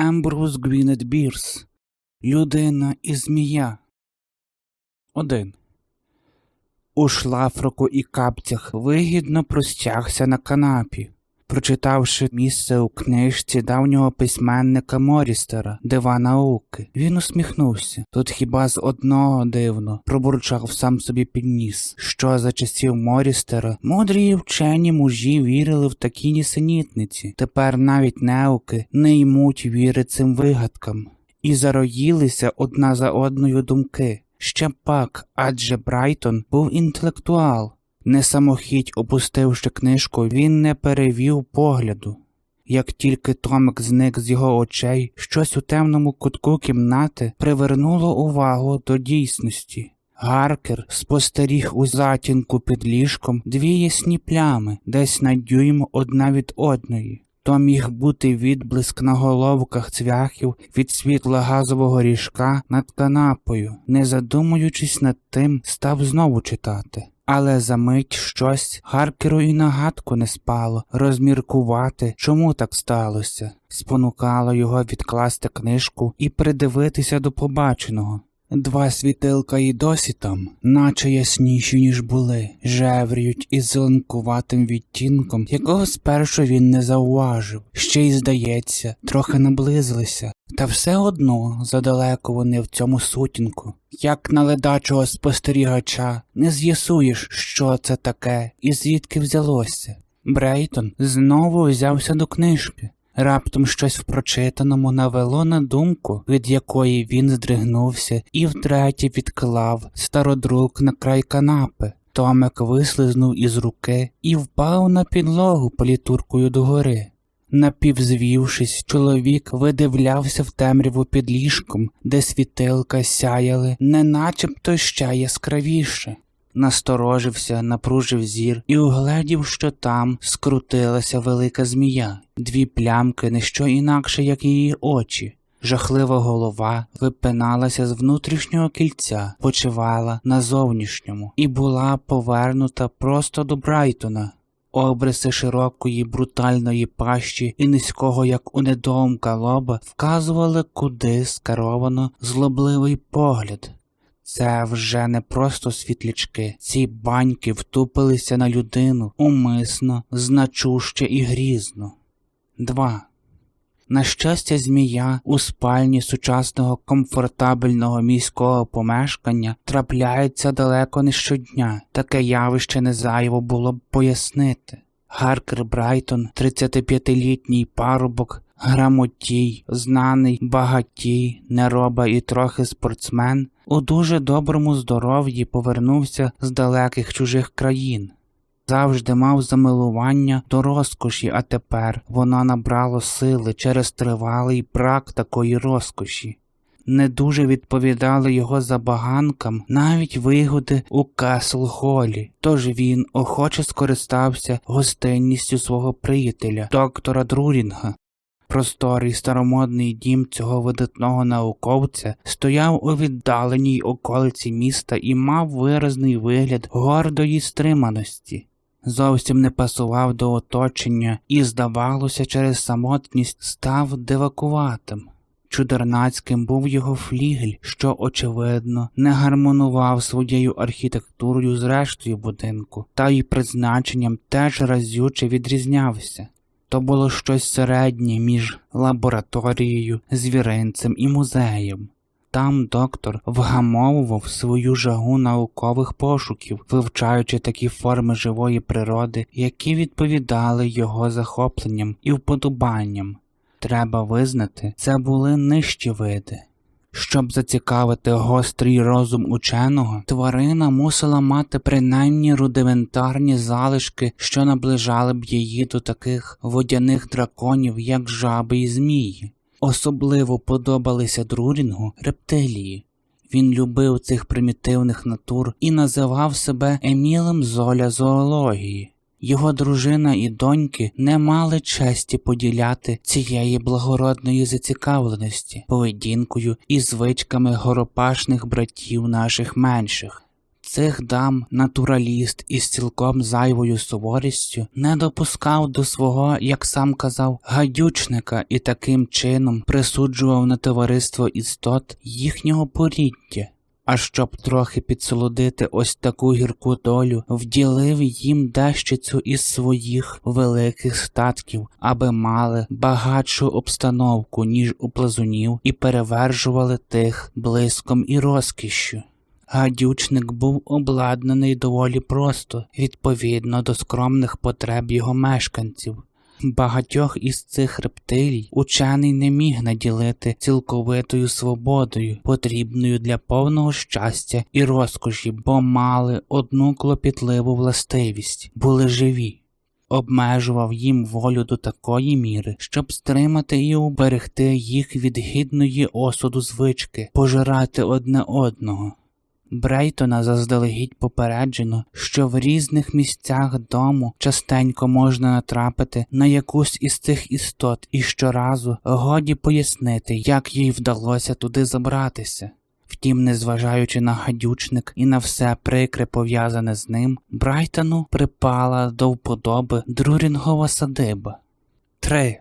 Ембрус Гвінет Бірс. Людина і змія. 1. У шлафроку і капцях вигідно простягся на канапі. Прочитавши місце у книжці давнього письменника Морістера Дива науки, він усміхнувся. Тут хіба з одного дивно пробурчав сам собі підніс, що за часів Морістера мудрі вчені мужі вірили в такі нісенітниці. Тепер навіть неуки не ймуть віри цим вигадкам, і зароїлися одна за одною думки. Ще пак, адже Брайтон був інтелектуал. Не самохідь опустивши книжку, він не перевів погляду. Як тільки Томик зник з його очей, щось у темному кутку кімнати привернуло увагу до дійсності. Гаркер спостеріг у затінку під ліжком дві ясні плями, десь на дюйм одна від одної. То міг бути відблиск на головках цвяхів від світла газового ріжка над канапою, не задумуючись над тим, став знову читати. Але за мить щось Харкеру і нагадку не спало розміркувати, чому так сталося, спонукало його відкласти книжку і придивитися до побаченого. Два світилка і досі там, наче ясніші, ніж були, жевріють із зеленкуватим відтінком, якого спершу він не зауважив, ще й, здається, трохи наблизилися, та все одно задалеко вони в цьому сутінку. Як на ледачого спостерігача не з'ясуєш, що це таке і звідки взялося. Брейтон знову взявся до книжки. Раптом щось в прочитаному навело на думку, від якої він здригнувся і втретє відклав стародрук на край канапи. Томик вислизнув із руки і впав на підлогу політуркою догори. Напівзвівшись, чоловік видивлявся в темряву під ліжком, де світилка сяяли, не начебто ще яскравіше. Насторожився, напружив зір і угледів, що там скрутилася велика змія, дві плямки, не що інакше, як її очі. Жахлива голова випиналася з внутрішнього кільця, почивала на зовнішньому і була повернута просто до Брайтона. Обриси широкої брутальної пащі і низького, як у недоумка лоба, вказували, куди скеровано злобливий погляд. Це вже не просто світлячки, ці баньки втупилися на людину умисно, значуще і грізно. 2. На щастя, змія у спальні сучасного комфортабельного міського помешкання трапляється далеко не щодня, таке явище не зайво було б пояснити. Гаркер Брайтон, 35-літній парубок, грамотій, знаний, багатій, нероба і трохи спортсмен, у дуже доброму здоров'ї повернувся з далеких чужих країн. Завжди мав замилування до розкоші, а тепер воно набрало сили через тривалий брак такої розкоші. Не дуже відповідали його забаганкам навіть вигоди у Касл Холі, тож він охоче скористався гостинністю свого приятеля, доктора Друрінга. Просторий старомодний дім цього видатного науковця стояв у віддаленій околиці міста і мав виразний вигляд гордої стриманості. Зовсім не пасував до оточення і, здавалося, через самотність став дивакуватим. Чудернацьким був його флігель, що, очевидно, не гармонував своєю архітектурою з рештою будинку, та й призначенням теж разюче відрізнявся. То було щось середнє між лабораторією, звіринцем і музеєм. Там доктор вгамовував свою жагу наукових пошуків, вивчаючи такі форми живої природи, які відповідали його захопленням і вподобанням. Треба визнати, це були нижчі види. Щоб зацікавити гострий розум ученого, тварина мусила мати принаймні рудиментарні залишки, що наближали б її до таких водяних драконів, як жаби і змії. Особливо подобалися Друрінгу рептилії. Він любив цих примітивних натур і називав себе Емілем Золя зоології. Його дружина і доньки не мали честі поділяти цієї благородної зацікавленості, поведінкою і звичками горопашних братів наших менших. Цих дам натураліст із цілком зайвою суворістю не допускав до свого, як сам казав, гадючника і таким чином присуджував на товариство істот їхнього поріддя. А щоб трохи підсолодити ось таку гірку долю, вділив їм дещицю із своїх великих статків, аби мали багатшу обстановку, ніж у плазунів, і перевержували тих блиском і розкішшю. Гадючник був обладнаний доволі просто, відповідно до скромних потреб його мешканців. Багатьох із цих рептилій учений не міг наділити цілковитою свободою, потрібною для повного щастя і розкоші, бо мали одну клопітливу властивість були живі. Обмежував їм волю до такої міри, щоб стримати і уберегти їх від гідної осуду звички, пожирати одне одного. Брейтона заздалегідь попереджено, що в різних місцях дому частенько можна натрапити на якусь із цих істот, і щоразу годі пояснити, як їй вдалося туди забратися. Втім, незважаючи на гадючник і на все прикре пов'язане з ним, Брайтону припала до вподоби друрінгова садиба. 3.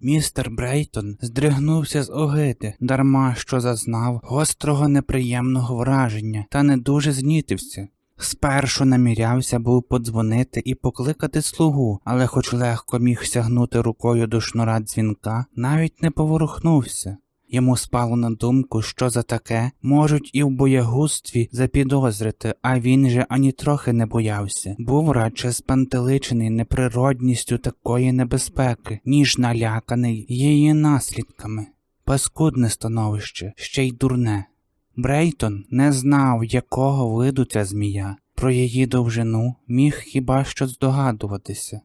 Містер Брейтон здригнувся з огиди, дарма що зазнав гострого неприємного враження та не дуже знітився. Спершу намірявся був подзвонити і покликати слугу, але хоч легко міг сягнути рукою до шнура дзвінка, навіть не поворухнувся. Йому спало на думку, що за таке можуть і в боягузтві запідозрити, а він же ані трохи не боявся, був радше спантеличений неприродністю такої небезпеки, ніж наляканий її наслідками. Паскудне становище, ще й дурне. Брейтон не знав, якого виду ця змія, про її довжину міг хіба що здогадуватися.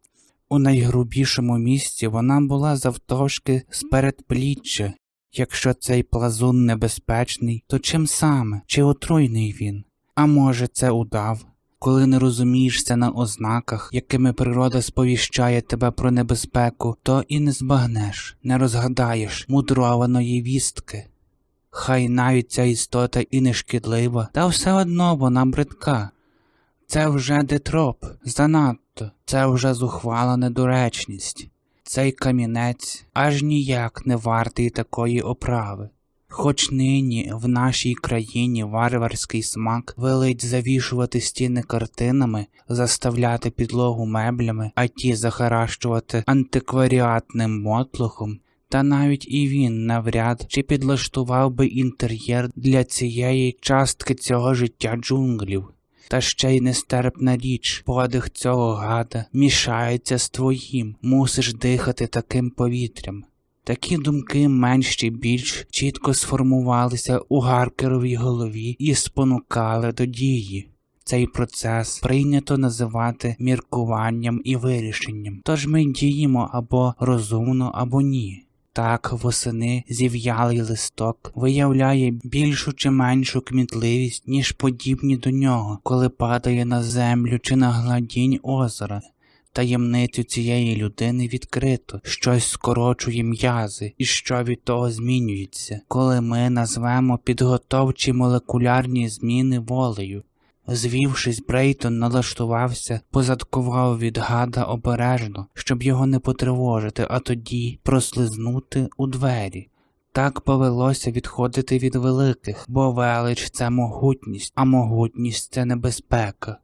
У найгрубішому місці вона була завтовшки з передпліччя, Якщо цей плазун небезпечний, то чим саме, чи отруйний він? А може, це удав, коли не розумієшся на ознаках, якими природа сповіщає тебе про небезпеку, то і не збагнеш, не розгадаєш мудрованої вістки. Хай навіть ця істота і не шкідлива, та все одно вона бридка. Це вже детроп, занадто, це вже зухвала недоречність. Цей камінець аж ніяк не вартий такої оправи. Хоч нині в нашій країні варварський смак велить завішувати стіни картинами, заставляти підлогу меблями, а ті захаращувати антикваріатним мотлухом, та навіть і він навряд чи підлаштував би інтер'єр для цієї частки цього життя джунглів. Та ще й нестерпна річ, подих цього гада мішається з твоїм, мусиш дихати таким повітрям. Такі думки менш чи більш чітко сформувалися у Гаркеровій голові і спонукали до дії. Цей процес прийнято називати міркуванням і вирішенням, тож ми діємо або розумно, або ні. Так, восени зів'ялий листок виявляє більшу чи меншу кмітливість, ніж подібні до нього, коли падає на землю чи на гладінь озера. Таємницю цієї людини відкрито, щось скорочує м'язи, і що від того змінюється, коли ми назвемо підготовчі молекулярні зміни волею. Звівшись, Брейтон налаштувався, позадкував від гада обережно, щоб його не потривожити, а тоді прослизнути у двері. Так повелося відходити від великих, бо велич це могутність, а могутність це небезпека.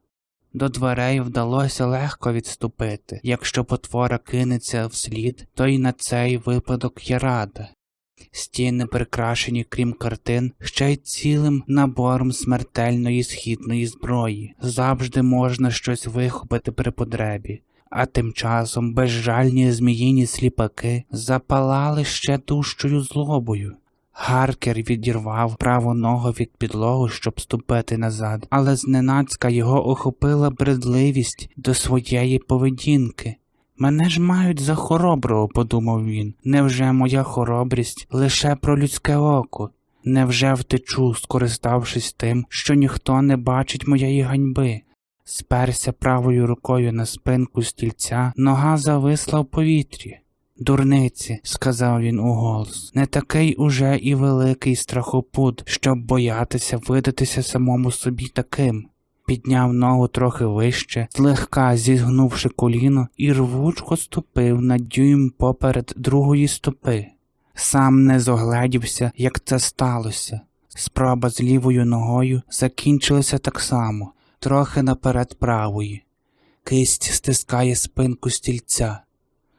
До дверей вдалося легко відступити. Якщо потвора кинеться вслід, то й на цей випадок є рада. Стіни прикрашені, крім картин, ще й цілим набором смертельної східної зброї. Завжди можна щось вихопити при потребі. А тим часом безжальні зміїні сліпаки запалали ще дужчою злобою. Гаркер відірвав праву ногу від підлогу, щоб ступити назад, але зненацька його охопила бредливість до своєї поведінки. Мене ж мають за хороброго, подумав він. Невже моя хоробрість лише про людське око? Невже втечу, скориставшись тим, що ніхто не бачить моєї ганьби? Сперся правою рукою на спинку стільця, нога зависла в повітрі. Дурниці, сказав він уголос, не такий уже і великий страхопут, щоб боятися видатися самому собі таким. Підняв ногу трохи вище, злегка зігнувши коліно, і рвучко ступив на дюйм поперед другої стопи. Сам не зогледівся, як це сталося. Спроба з лівою ногою закінчилася так само, трохи наперед правої. Кисть стискає спинку стільця.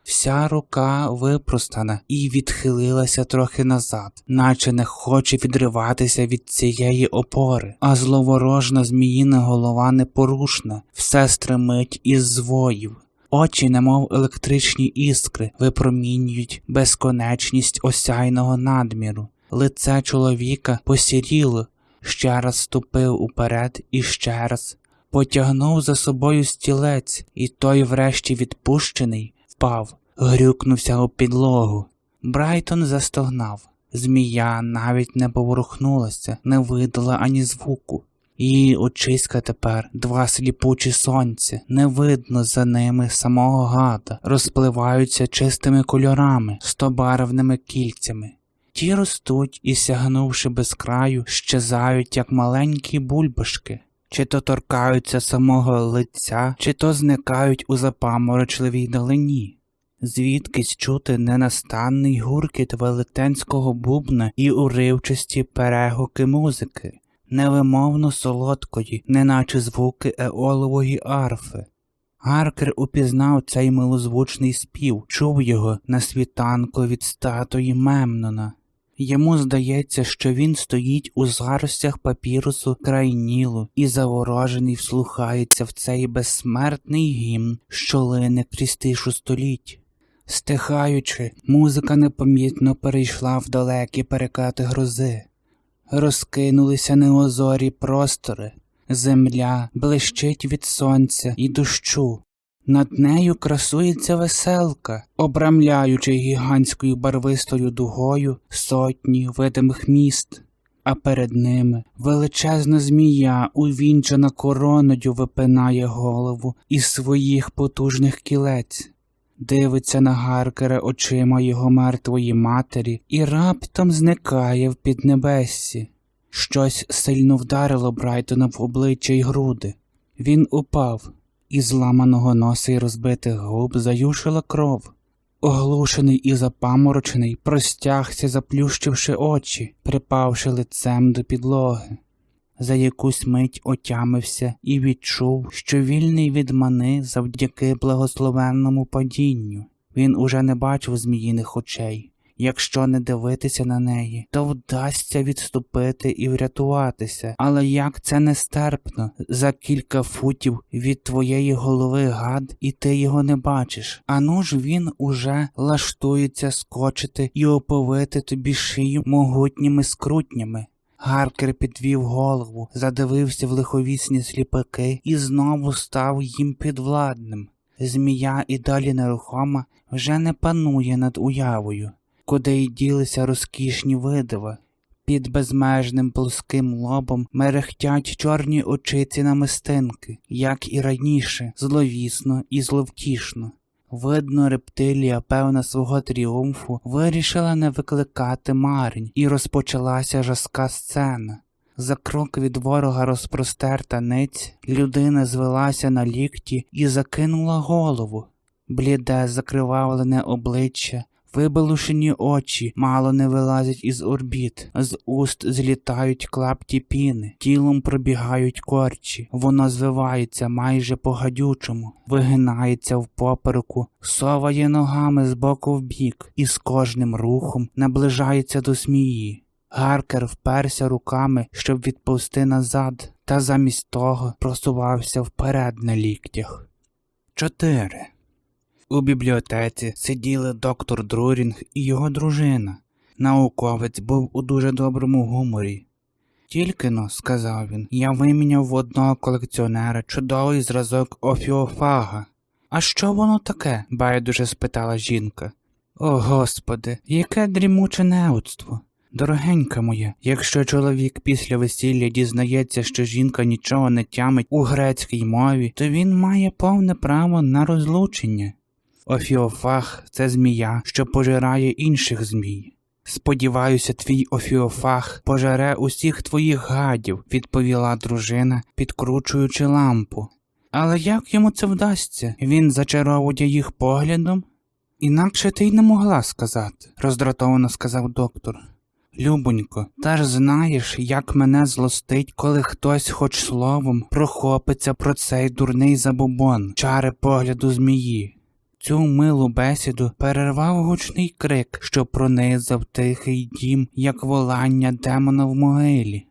Вся рука випростана і відхилилася трохи назад, наче не хоче відриватися від цієї опори, а зловорожна зміїна голова непорушна, все стримить із звоїв. Очі, немов електричні іскри, випромінюють безконечність осяйного надміру. Лице чоловіка посіріло, ще раз ступив уперед і ще раз. Потягнув за собою стілець, і той, врешті відпущений, впав, грюкнувся у підлогу. Брайтон застогнав. Змія навіть не поворухнулася, не видала ані звуку. Її очиська тепер два сліпучі сонця, не видно за ними самого гада, розпливаються чистими кольорами, стобарвними кільцями. Ті ростуть і, сягнувши без краю, щезають, як маленькі бульбашки, чи то торкаються самого лиця, чи то зникають у запаморочливій далині. Звідкись чути ненастанний гуркіт велетенського бубна і уривчасті перегуки музики, невимовно солодкої, неначе звуки еолової арфи. Гаркер упізнав цей милозвучний спів, чув його на світанку від статуї Мемнона. Йому здається, що він стоїть у заростях папірусу край Нілу і заворожений вслухається в цей безсмертний гімн, що лине крізь тишу століть. Стихаючи, музика непомітно перейшла в далекі перекати грози. Розкинулися неозорі простори, земля блищить від сонця і дощу. Над нею красується веселка, обрамляючи гігантською барвистою дугою сотні видимих міст, а перед ними величезна змія, увінчана короною, випинає голову із своїх потужних кілець, дивиться на Гаркера очима його мертвої матері і раптом зникає в піднебессі. Щось сильно вдарило Брайтона в обличчя й груди. Він упав. Із зламаного носа й розбитих губ заюшила кров. Оглушений і запаморочений, простягся, заплющивши очі, припавши лицем до підлоги. За якусь мить отямився і відчув, що вільний від мани завдяки благословенному падінню. Він уже не бачив зміїних очей. Якщо не дивитися на неї, то вдасться відступити і врятуватися. Але як це нестерпно за кілька футів від твоєї голови гад, і ти його не бачиш. Ану ж він уже лаштується скочити і оповити тобі шию могутніми скрутнями. Гаркер підвів голову, задивився в лиховісні сліпаки і знову став їм підвладним. Змія і далі нерухома вже не панує над уявою куди й ділися розкішні видива. Під безмежним плоским лобом мерехтять чорні очиці намистинки, як і раніше, зловісно і зловтішно. Видно, рептилія, певна свого тріумфу, вирішила не викликати марень, і розпочалася жаска сцена. За крок від ворога розпростерта ниць, людина звелася на лікті і закинула голову. Бліде, закривавлене обличчя, Вибалушені очі мало не вилазять із орбіт, з уст злітають клапті піни, тілом пробігають корчі, воно звивається майже по гадючому, вигинається в попереку, соває ногами з боку в бік і з кожним рухом наближається до смії. Гаркер вперся руками, щоб відповсти назад, та замість того просувався вперед на ліктях. Чотири. У бібліотеці сиділи доктор Друрінг і його дружина. Науковець був у дуже доброму гуморі. Тільки но, сказав він, я виміняв в одного колекціонера чудовий зразок офіофага. А що воно таке? байдуже спитала жінка. О господи, яке дрімуче неудство. Дорогенька моя, якщо чоловік після весілля дізнається, що жінка нічого не тямить у грецькій мові, то він має повне право на розлучення. Офіофаг це змія, що пожирає інших змій. Сподіваюся, твій офіофах пожере усіх твоїх гадів, відповіла дружина, підкручуючи лампу. Але як йому це вдасться? Він зачаровує їх поглядом? Інакше ти й не могла сказати, роздратовано сказав доктор. Любонько, та ж знаєш, як мене злостить, коли хтось хоч словом прохопиться про цей дурний забобон, чари погляду змії. Цю милу бесіду перервав гучний крик, що пронизав тихий дім, як волання демона в могилі.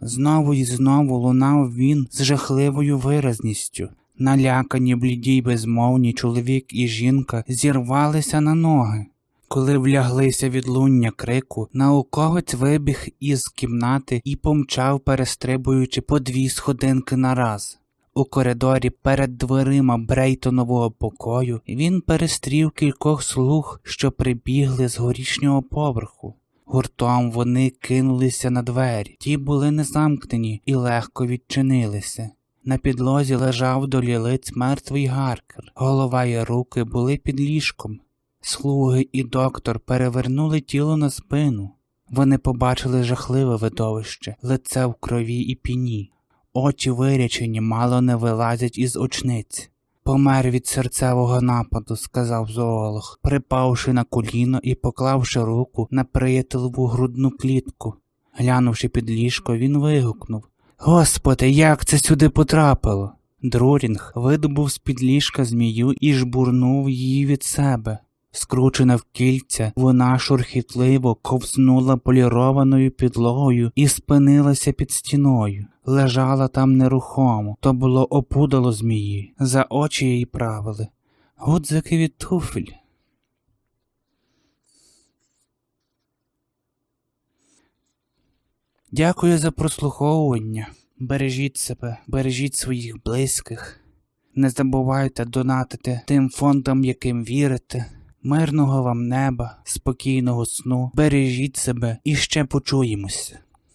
Знову і знову лунав він з жахливою виразністю. Налякані бліді й безмовні чоловік і жінка зірвалися на ноги. Коли вляглися від луння крику, науковець вибіг із кімнати і помчав, перестрибуючи по дві сходинки нараз. У коридорі перед дверима Брейтонового покою він перестрів кількох слуг, що прибігли з горішнього поверху. Гуртом вони кинулися на двері. Ті були незамкнені і легко відчинилися. На підлозі лежав до лілиць мертвий гаркер. Голова й руки були під ліжком. Слуги і доктор перевернули тіло на спину. Вони побачили жахливе видовище, лице в крові і піні. Очі вирячені мало не вилазять із очниць. Помер від серцевого нападу, сказав зоолог, припавши на коліно і поклавши руку на приятелеву грудну клітку. Глянувши під ліжко, він вигукнув Господи, як це сюди потрапило? Друрінг видобув з-під ліжка змію і жбурнув її від себе. Скручена в кільця, вона шурхітливо ковзнула полірованою підлогою і спинилася під стіною. Лежала там нерухомо, то було опудало змії, за очі її правили. Гудзики від туфель. Дякую за прослуховування. Бережіть себе, бережіть своїх близьких. Не забувайте донатити тим фондам, яким вірите. Мирного вам неба, спокійного сну, бережіть себе і ще почуємося.